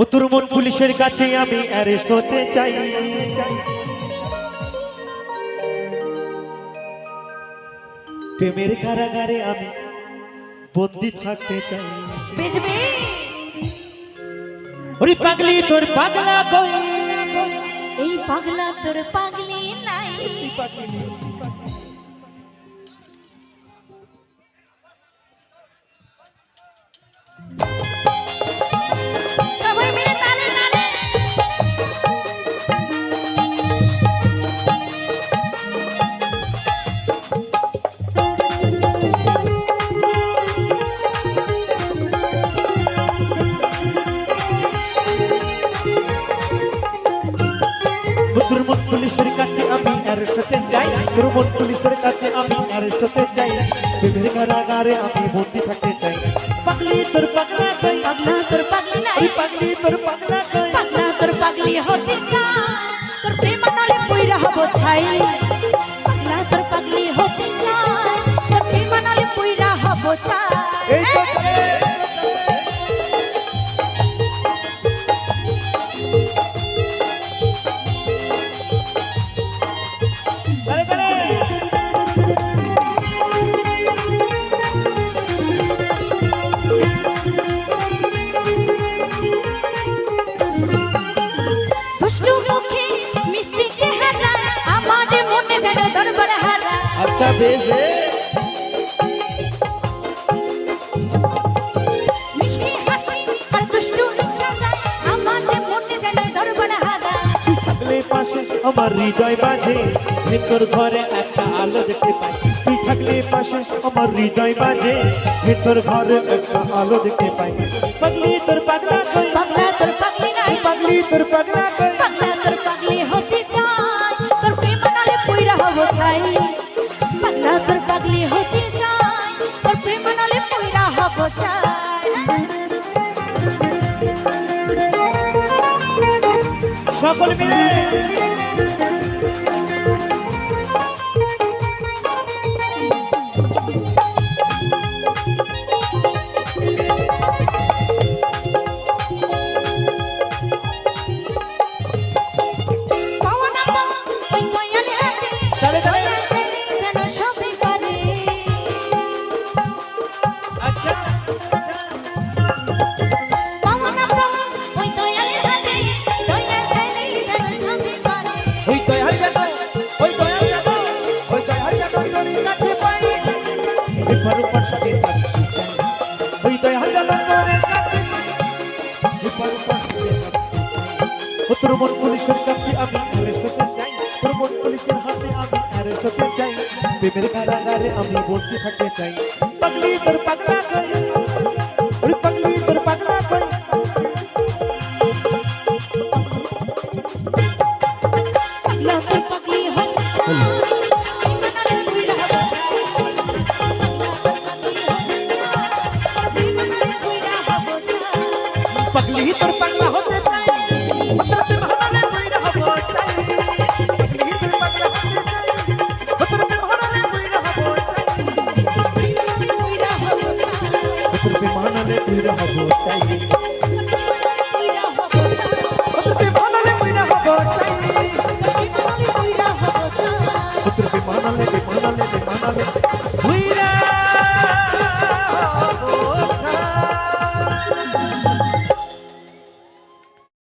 ও তোর মন পুলিশের কাছে আমি অ্যারেস্ট হতে চাই। প্রেমের কারাগারে আমি বন্দি থাকতে চাই। ওরে পাগলি তোর পাগলা কই এই পাগলা তোর পাগলি নাই। চাই তোর মন পুলিশের কাছে আমি অ্যারেস্ট হতে চাই। প্রেমের কারাগারে আমি বন্দি থাকতে চাই। পাগলি তোর পাগলা কই পাগলা তোর পাগলি নাই। পাগলি তোর পাগলা কই পাগলা তোর পাগলি হতে চাই। তোর প্রেম নলে পইরা হব ছাই। পাগলা তোর পাগলি হতে চাই। তোর প্রেম নলে পইরা হব ছাই। এই হারা। থাকলে পাশে আমার হৃদয় বাজে ভেতর ঘরে একটা আলো দেখতে পাই। তুই থাকলে পাশে আমার হৃদয় বাজে ভেতর ঘরে একটা আলো দেখতে পাই। পাগলি তোর পাগলা কই? পাগলা তোর পাগলি নাই। পাগলি তোর পাগলা কই? পাগলা তোর পাগলি হতে চাই তোর প্রেম নালে পইরা হব ছাই পাগলা হতে চাই তোর প্রেম নালে পইরা হব চাই। সকল মিলে। এবার উপর সাথে সাথে পুলিশের কাছে আমি অ্যারেস্ট পুলিশের হাতে আমি অ্যারেস্ট চাই। প্রেমের কারাগারে থাকতে চাই। পাগলি তোর পাগলা ওই পাগলা কইরা হব চাই তোর মহানালে কইরা হব চাই তোর মহানালে কইরা হব চাই তোর মহানালে মহানালে মহানালে